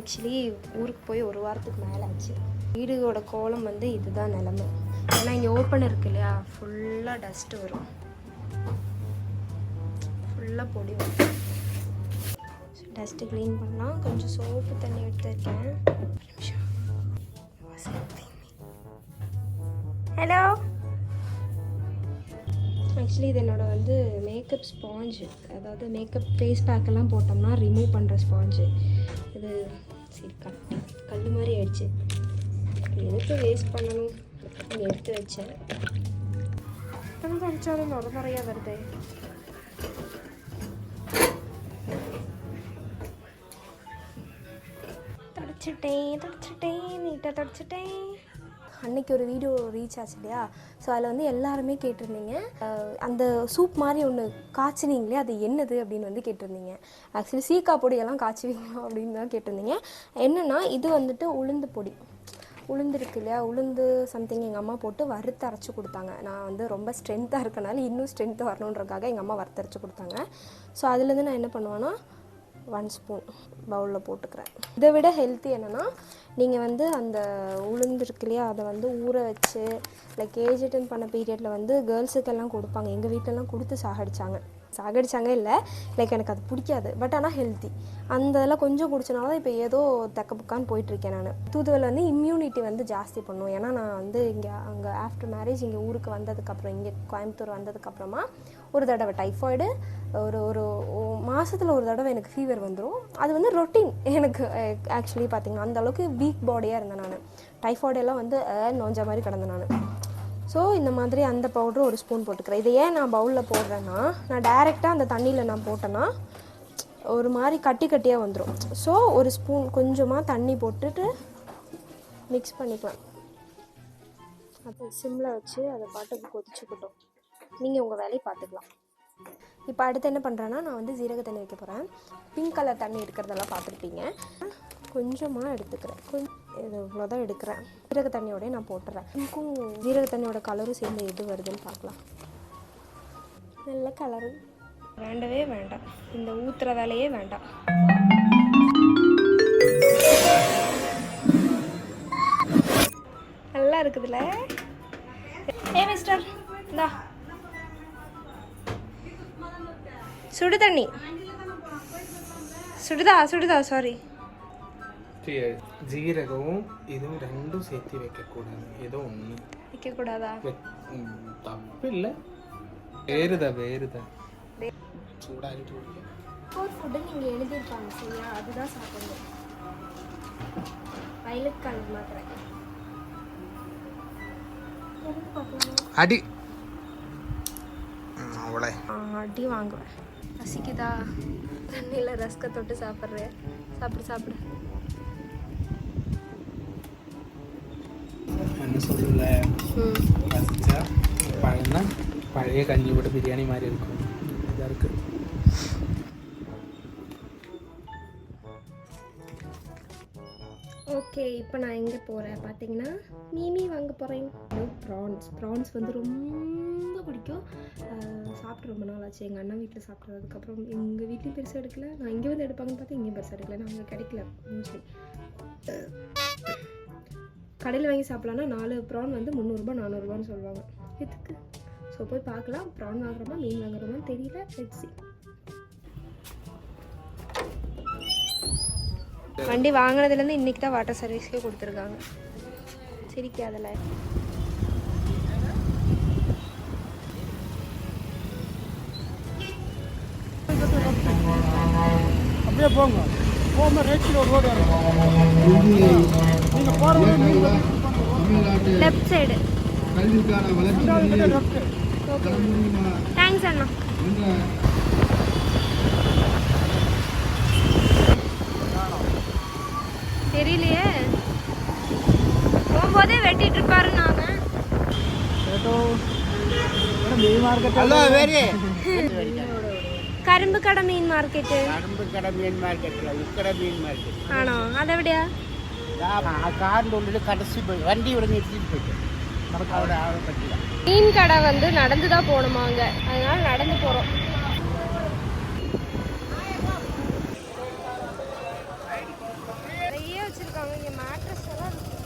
Actually ஊருக்கு போய் ஒரு வாரத்துக்கு மேலே ஆச்சு. வீடுகளோட கோலம் வந்து இதுதான் நிலமை. ஏன்னா இங்கே ஓப்பன் இருக்கு இல்லையா? ஃபுல்லாக டஸ்ட்டு வரும். ஃபுல்லாக பொடி வரும். டஸ்ட்டு க்ளீன் பண்ணால் கொஞ்சம் சோப்பு தண்ணி எடுத்துருக்கேன். ஹலோ ஆக்சுவலி இது என்னோட வந்து மேக்கப் ஸ்பாஞ்சு அதாவது மேக்கப் ஃபேஸ் பேக்கெல்லாம் போட்டோம்னா ரிமூவ் பண்ணுற ஸ்பாஞ்சு இது சரி கல் கல் மாதிரி ஆயிடுச்சு. எதுக்கு வேஸ்ட் பண்ணணும்? இங்க எடுத்து வச்சேன். எத்தனை தொடச்சாலும் நுர நிறையா வருது. தொடச்சிட்டேன் தொடச்சிட்டேன் நீட்டாக தொடச்சிட்டேன். அன்னைக்கு ஒரு வீடியோ ரீச் ஆச்சு இல்லையா? ஸோ அதில் வந்து எல்லாருமே கேட்டிருந்தீங்க. அந்த சூப் மாதிரி ஒன்று காய்ச்சினீங்களே அது என்னது அப்படின்னு வந்து கேட்டிருந்தீங்க. ஆக்சுவலி சீக்கா பொடியெல்லாம் காய்ச்சுவீங்களா அப்படின்னு தான் கேட்டிருந்தீங்க. என்னென்னா இது வந்துட்டு உளுந்து பொடி. உளுந்து இருக்கு இல்லையா? உளுந்து சம்திங் எங்கள் அம்மா போட்டு வறுத்து அரைச்சி கொடுத்தாங்க. நான் வந்து ரொம்ப ஸ்ட்ரென்த்தாக இருக்கனால இன்னும் ஸ்ட்ரென்த்து வரணுன்றக்காக எங்கள் அம்மா வறுத்தரைச்சி கொடுத்தாங்க. ஸோ அதுலேருந்து நான் என்ன பண்ணுவேன்னா ஒன் ஸ்பூன் பவுலில் போட்டுக்கிறேன். இதை விட ஹெல்த்தி என்னென்னா நீங்கள் வந்து அந்த உளுந்து இருக்கு இல்லையா அதை வந்து ஊற வச்சு லைக் ஏஜ் அட்டன் பண்ண பீரியடில் வந்து கேர்ள்ஸுக்கெல்லாம் கொடுப்பாங்க. எங்கள் வீட்டிலலாம் கொடுத்து சாகடிச்சாங்க. சாகடிச்சாங்க இல்லை. லைக் எனக்கு அது பிடிக்காது. பட் ஆனால் ஹெல்த்தி அந்த இதெல்லாம் கொஞ்சம் குடிச்சனால தான் இப்போ ஏதோ தக்க புக்கான்னு போயிட்டுருக்கேன் நான். தூதுவளை வந்து இம்யூனிட்டி வந்து ஜாஸ்தி பண்ணும். ஏன்னா நான் வந்து இங்கே அங்கே ஆஃப்டர் மேரேஜ் இங்கே ஊருக்கு வந்ததுக்கப்புறம் இங்கே கோயம்புத்தூர் வந்ததுக்கப்புறமா ஒரு தடவை டைஃபாய்டு ஒரு ஒரு மாதத்தில் ஒரு தடவை எனக்கு ஃபீவர் வந்துடும் அது வந்து ரொட்டீன் எனக்கு ஆக்சுவலி பார்த்தீங்கன்னா அந்த அளவுக்கு வீக் பாடியாக இருந்தேன் நான். டைஃபாய்டெல்லாம் வந்து நோஞ்ச மாதிரி கிடந்தேன் நான். ஸோ இந்த மாதிரி அந்த பவுடர் ஒரு ஸ்பூன் போட்டுக்கிறேன். இதை ஏன் நான் பவுலில் போடுறேன்னா நான் டைரெக்டாக அந்த தண்ணியில் நான் போட்டேன்னா ஒரு மாதிரி கட்டி கட்டியாக வந்துடும் ஸோ ஒரு ஸ்பூன் கொஞ்சமாக தண்ணி போட்டுட்டு மிக்ஸ் பண்ணிக்குவேன் அது சிம்மில் வச்சு அதை பாட்டுக்கு கொதிச்சுக்கிட்டோம். நீங்கள் உங்கள் வேலையை பார்த்துக்கலாம் இப்போ அடுத்து என்ன பண்ணுறேன்னா நான் வந்து ஜீரக தண்ணி வைக்க போகிறேன் பிங்க் கலர் தண்ணி இருக்கிறதெல்லாம் பார்த்துருப்பீங்க கொஞ்சமாக எடுத்துக்கிறேன். கொஞ்சம் இது இவ்வளோதான் எடுக்கிறேன். ஜீரக தண்ணியோடய நான் போட்டுறேன். பிங்க்கும் ஜீரக தண்ணியோட கலரும் சேர்ந்து எது வருதுன்னு பார்க்கலாம். நல்ல கலரு வேண்டவே வேண்டாம். இந்த ஊற்றுற வேலையே வேண்டாம். நல்லா இருக்குதுல்ல? ஏ மிஸ்டர் இந்தா. சுடு தண்ணி. சுடுதா சுடுதா சாரி ജീരകവും ഇതും രണ്ടും സെറ്റ് വെക്കക്കൂടാതെ ഏതോ ഒന്ന് വെക്കക്കൂടാതാ തപ്പില്ല വേരുത വേരുത ചൂടായിട്ട് കുടിക്കാം ஒரு ஃபுட்டை நீங்கள் எழுதியிருப்பாங்க சரியா அதுதான் சாப்பிடணும் வயலுக்கு கலந்து மாத்திரை அடி அவளே அடி வாங்குவேன் பசிக்குதா தண்ணியில் ரஸ்க தொட்டு சாப்பிட்றேன் சாப்பிடு சாப்பிடு என்ன சொல்லல ம் பசிச்சா பழனா பழைய கஞ்சியோட பிரியாணி மாதிரி இருக்கும் இதாக இருக்கு ஓகே இப்போ நான் எங்கே போகிறேன் பார்த்தீங்கன்னா மீமி வாங்க போகிறேன் ப்ரான்ஸ் ப்ரான்ஸ் வந்து ரொம்ப பிடிக்கும் சாப்பிட்டு ரொம்ப நாள் ஆச்சு எங்கள் அண்ணா வீட்டில் சாப்பிட்றதுக்கப்புறம் எங்கள் வீட்லேயும் பெருசாக எடுக்கல நான் இங்கே வந்து எடுப்பாங்கன்னு பார்த்தா இங்கேயும் பெருசாக எடுக்கல நான் அங்கே கிடைக்கல மோஸ்ட்லி கடையில் வாங்கி சாப்பிட்லான்னா நாலு ப்ரான் வந்து முந்நூறுரூபா நானூறுரூபான்னு சொல்லுவாங்க. எதுக்கு? ஸோ போய் பார்க்கலாம். ப்ரான் வாங்குறோமா மீன் வாங்குறோமான்னு தெரியல. லெட்ஸ் வண்டி வாங்கினதுலேருந்து இன்றைக்கி தான் வாட்டர் சர்வீஸ்க்கே கொடுத்துருக்காங்க. சிரிக்காதல. அப்படியே போங்க. போகும்போது ரைட் ரோடு ரோடு நீங்கள் போகிற லெஃப்ட் சைடு கல்விக்கான வளர்ச்சி லெஃப்ட் தேங்க்ஸ் அண்ணா. என்ற தெரியலையே. போகும்போதே வெட்டிட்டு இருப்பாரு நாங்க ஹலோ வேறு കരിമ്പ് കട മീൻ മാർക്കറ്റ് കടമ്പ് കട മീൻ മാർക്കറ്റില്ല ഉക്കട മീൻ മാർക്കറ്റ് ആണോ അതെവിടെയാ ആ കാറിൻ്റെ ഉള്ളിൽ കടസി പോയി വണ്ടി ഇവിടെ നിർത്തിയിട്ട് പോയിട്ട് നമുക്ക് അവിടെ ആളെ പറ്റില്ല மீன் கடை வந்து நடந்து தான் போகணுமா அங்கே அதனால நடந்து போகிறோம் நிறைய வச்சுருக்காங்க இங்கே மேட்ரஸ் எல்லாம் இருக்கு.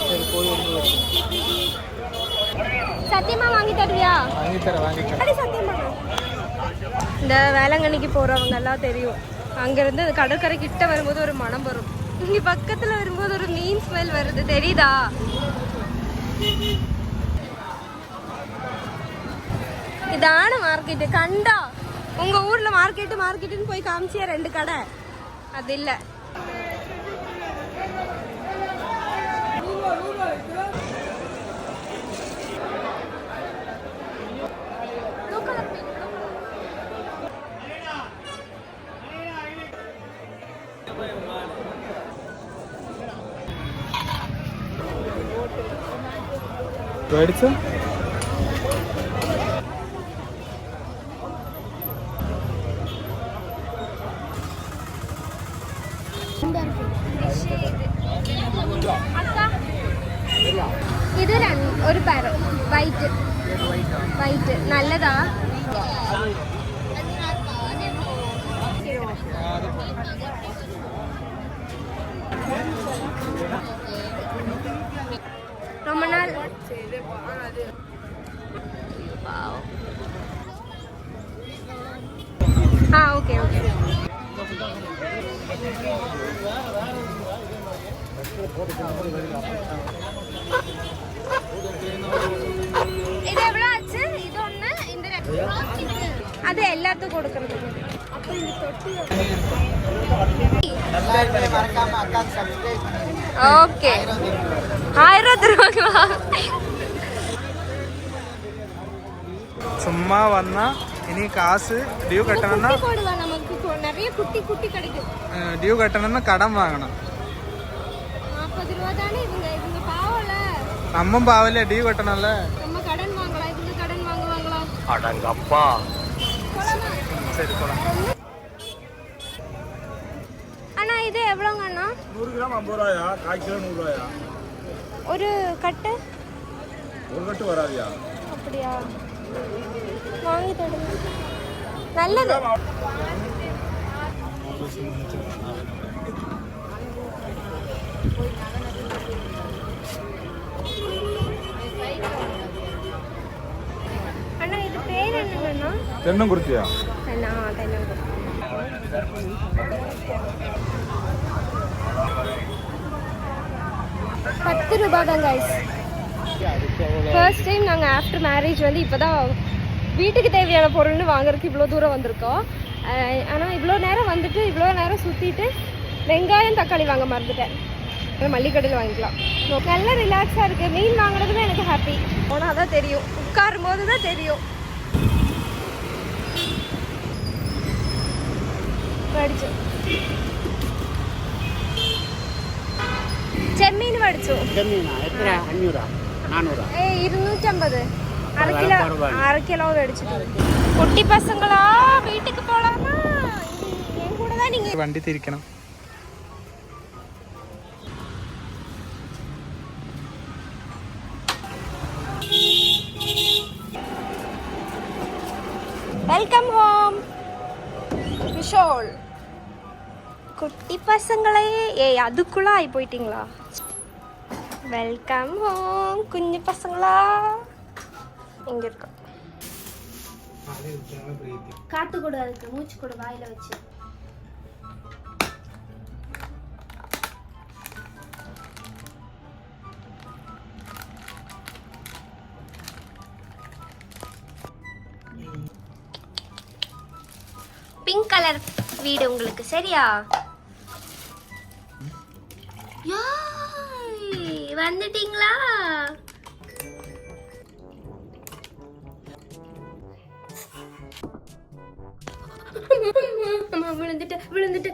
சரி போய் வந்து சத்தியமா வாங்கி தருவியா அடி சத்தியமா இந்த வேளாங்கண்ணிக்கு போறவங்க எல்லாம் தெரியும் அங்கிருந்து அந்த கடற்கரை கிட்ட வரும்போது ஒரு மனம் வரும் இங்க பக்கத்துல வரும்போது ஒரு மீன் ஸ்மெல் வருது தெரியுதா இதான மார்க்கெட்டு கண்டா உங்க ஊர்ல மார்க்கெட்டு மார்க்கெட்டுன்னு போய் காமிச்சியா ரெண்டு கடை அது இல்ல മേടിച്ചോ ഇത് രണ്ട് ഒരു പാര വൈറ്റ് വൈറ്റ് നല്ലതാ ரொம்ப நாள் ஆ ஓகே ஓகே இது எவ்வளோ ஆச்சு இது ஒன்று இந்த ரெண்டு அது எல்லாத்துக்கும் கொடுக்கறது அப்போ இந்த தொட்டி மறக்காம அக்காவுக்கு சப்ஸ்கிரைப் ஓகே ஆயிரம் தருவாங்களா சும்மா வந்தா இனி காசு டியூ கட்டணும்னா குட்டி போடுவா நமக்கு கொ- நிறைய குட்டி குட்டி கிடைக்கும் டியூ கட்டணும்னா கடன் வாங்கணும் நாற்பது ரூபா தானே இவங்க இவங்க பாவம்ல நம்ம பாவல டியூ கட்டணும்ல நம்ம கடன் வாங்கலாம் இவங்க கடன் வாங்குவாங்களா? அடங்கப்பா. போலாமா சரி போலாம் அண்ணா இது எவ்வளோங்க அண்ணா? நூறு கிராம் ஐம்பது ரூபாயா? கால் கிலோ நூறுரூவாயா ஒரு கட்டு? ஒரு கட்டு வராதியா? அப்படியா? வாங்கி தருங்க நல்லது. அண்ணா இது பேர் என்னங்கண்ணா தென்னம் குறிச்சியா அண்ணா தென்னங்குடி பத்து ரூபாய் தான் கைஸ் ஃபர்ஸ்ட் டைம் நாங்கள் ஆஃப்டர் மேரேஜ் வந்து இப்போ தான் வீட்டுக்கு தேவையான பொருள்னு வாங்குறதுக்கு இவ்வளோ தூரம் வந்திருக்கோம். ஆனால் இவ்வளோ நேரம் வந்துட்டு இவ்வளோ நேரம் சுற்றிட்டு வெங்காயம் தக்காளி வாங்க மறந்துட்டேன். அப்புறம் மல்லிகடையில் வாங்கிக்கலாம் நல்லா ரிலாக்ஸாக இருக்குது மீன் வாங்குறது தான் எனக்கு ஹாப்பி போனால் தான் தெரியும் உட்காரும் போது தான் தெரியும் മേടിച്ചു ചെമ്മീൻ മേടിച്ചു ஜமீனா எத்தனை அஞ்சூறா நானூறா ഏ ഇരുന്നൂറ്റമ്പത് അര കിലോ പരവായില്ല. അര കിലോ മേടിച്ചിട്ടുണ്ട് കുട്ടി പസങ്ങളാ വീട്ടിക്ക് പോലാമാ என் கூட தான் நீங்க വണ്ടി തിരിക്കണം வெல்கம் ஹோம் விஷோல் குட்டி பசங்களே ஏய் அதுக்குள்ளே ஆகி போயிட்டீங்களா வெல்கம் ஹோம் குஞ்சு பசங்களா இங்க இருக்கோம் காத்து கூட இருக்கு மூச்சு கூட வாயில வச்சு பிங்க் கலர் வீடு உங்களுக்கு சரியா? வந்துட்டீங்களா? அம்மா, விழுந்துட்டு விழுந்துட்டு